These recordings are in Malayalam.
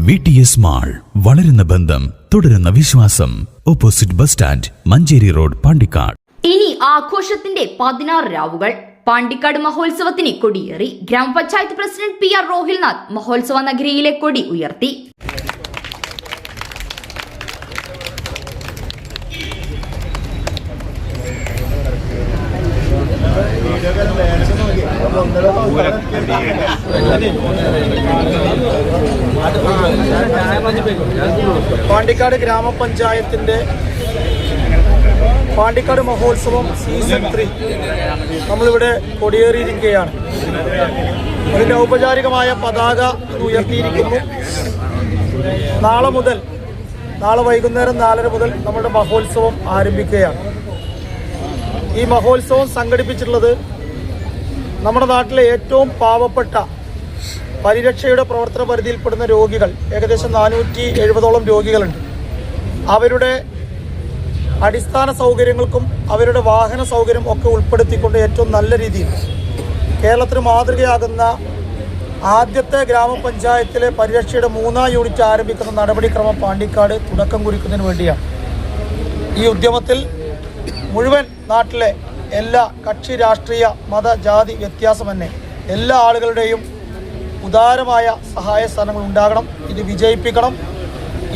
വി ടി എസ് മാൾ വളരുന്ന ബന്ധം തുടരുന്ന വിശ്വാസം. Opposite bus stand Manjeri road Pandikkad. ഇനി ആഘോഷത്തിന്റെ പതിനാറ് രാവുകൾ. പാണ്ടിക്കാട് മഹോത്സവത്തിന് കൊടിയേറി. Gramapanchayat president P R Rohilnath മഹോത്സവ നഗരിയിലെ കൊടി ഉയർത്തി. പാണ്ടിക്കാട് ഗ്രാമപഞ്ചായത്തിന്റെ പാണ്ടിക്കാട് മഹോത്സവം സീസൺ ത്രീ നമ്മളിവിടെ കൊടിയേറിയിരിക്കുകയാണ്. അതിന്റെ ഔപചാരികമായ പതാക ഉയർത്തിയിരിക്കുന്നു. നാളെ മുതൽ നാളെ വൈകുന്നേരം നാലര മുതൽ നമ്മുടെ മഹോത്സവം ആരംഭിക്കുകയാണ്. ഈ മഹോത്സവം സംഘടിപ്പിച്ചിട്ടുള്ളത് നമ്മുടെ നാട്ടിലെ ഏറ്റവും പാവപ്പെട്ട പരിരക്ഷയുടെ പ്രവർത്തന പരിധിയിൽപ്പെടുന്ന രോഗികൾ ഏകദേശം നാനൂറ്റി എഴുപതോളം രോഗികളുണ്ട്. അവരുടെ അടിസ്ഥാന സൗകര്യങ്ങൾക്കും അവരുടെ വാഹന സൗകര്യം ഒക്കെ ഉൾപ്പെടുത്തിക്കൊണ്ട് ഏറ്റവും നല്ല രീതിയിൽ കേരളത്തിന് മാതൃകയാകുന്ന ആദ്യത്തെ ഗ്രാമപഞ്ചായത്തിലെ പരിരക്ഷയുടെ മൂന്നാം യൂണിറ്റ് ആരംഭിക്കുന്ന നടപടിക്രമം പാണ്ടിക്കാട് തുടക്കം കുറിക്കുന്നതിന് വേണ്ടിയാണ്. ഈ ഉദ്യമത്തിൽ മുഴുവൻ നാട്ടിലെ എല്ലാ കക്ഷി രാഷ്ട്രീയ മത ജാതി വ്യത്യാസമന്യേ എല്ലാ ആളുകളുടെയും ഉദാരമായ സഹായ സ്ഥാനങ്ങൾ ഉണ്ടാകണം. ഇത് വിജയിപ്പിക്കണം.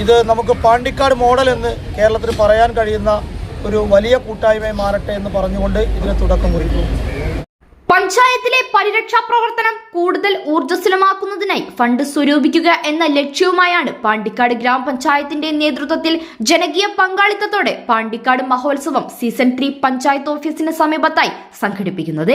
ഇത് നമുക്ക് പാണ്ടിക്കാട് മോഡൽ എന്ന് കേരളത്തിൽ പറയാൻ കഴിയുന്ന ഒരു വലിയ കൂട്ടായ്മയെ മാറട്ടെ എന്ന് പറഞ്ഞുകൊണ്ട് ഇതിന് തുടക്കം കുറിക്കുന്നു. പഞ്ചായത്തിലെ പരിരക്ഷാ പ്രവർത്തനം കൂടുതൽ ഊർജസ്വലമാക്കുന്നതിനായി ഫണ്ട് സ്വരൂപിക്കുക എന്ന ലക്ഷ്യവുമായാണ് പാണ്ടിക്കാട് ഗ്രാമപഞ്ചായത്തിന്റെ നേതൃത്വത്തിൽ ജനകീയ പങ്കാളിത്തത്തോടെ പാണ്ടിക്കാട് മഹോത്സവം സീസൺ ത്രീ പഞ്ചായത്ത് ഓഫീസിന് സമീപത്തായി സംഘടിപ്പിക്കുന്നത്.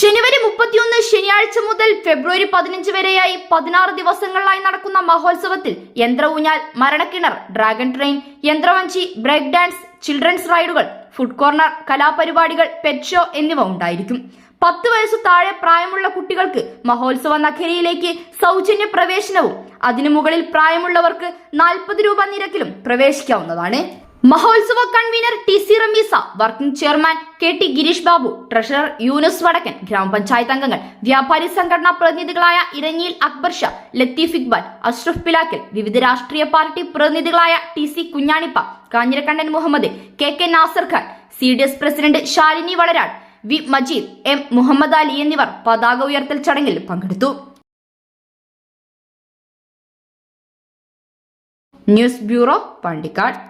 ജനുവരി മുപ്പത്തിയൊന്ന് ശനിയാഴ്ച മുതൽ ഫെബ്രുവരി പതിനഞ്ച് വരെയായി പതിനാറ് ദിവസങ്ങളിലായി നടക്കുന്ന മഹോത്സവത്തിൽ യന്ത്ര ഊഞ്ഞാൽ മരണക്കിണർ ഡ്രാഗൺ ട്രെയിൻ യന്ത്രവഞ്ചി ബ്രേക്ക് ഡാൻസ് ചിൽഡ്രൻസ് റൈഡുകൾ ഫുഡ് കോർണർ കലാപരിപാടികൾ പെറ്റ് ഷോ എന്നിവ ഉണ്ടായിരിക്കും. പത്ത് വയസ്സു താഴെ പ്രായമുള്ള കുട്ടികൾക്ക് മഹോത്സവ നഖരിയിലേക്ക് സൗജന്യ പ്രവേശനവും അതിനു മുകളിൽ പ്രായമുള്ളവർക്ക് നാൽപ്പത് രൂപ നിരക്കിലും പ്രവേശിക്കാവുന്നതാണ്. മഹോത്സവ convener T C Rameesa working chairman K T Gireesh Babu treasurer Yoonus Vadakkan ഗ്രാമപഞ്ചായത്ത് അംഗങ്ങൾ വ്യാപാരി സംഘടനാ പ്രതിനിധികളായ ഇരഞ്ഞിയിൽ അക്ബർ ഷാ ലത്തീഫ് ഇക്ബാൽ അഷ്റഫ് പിലാക്കൽ വിവിധ രാഷ്ട്രീയ party പ്രതിനിധികളായ T C Kunjanippa Kanjirakkandan Muhammad K K Nasar Khan C D S president Shalini Valarad V Majeed M Muhammad Ali എന്നിവർ പതാക ഉയർത്തൽ ചടങ്ങിൽ പങ്കെടുത്തു. News bureau Pandikkad.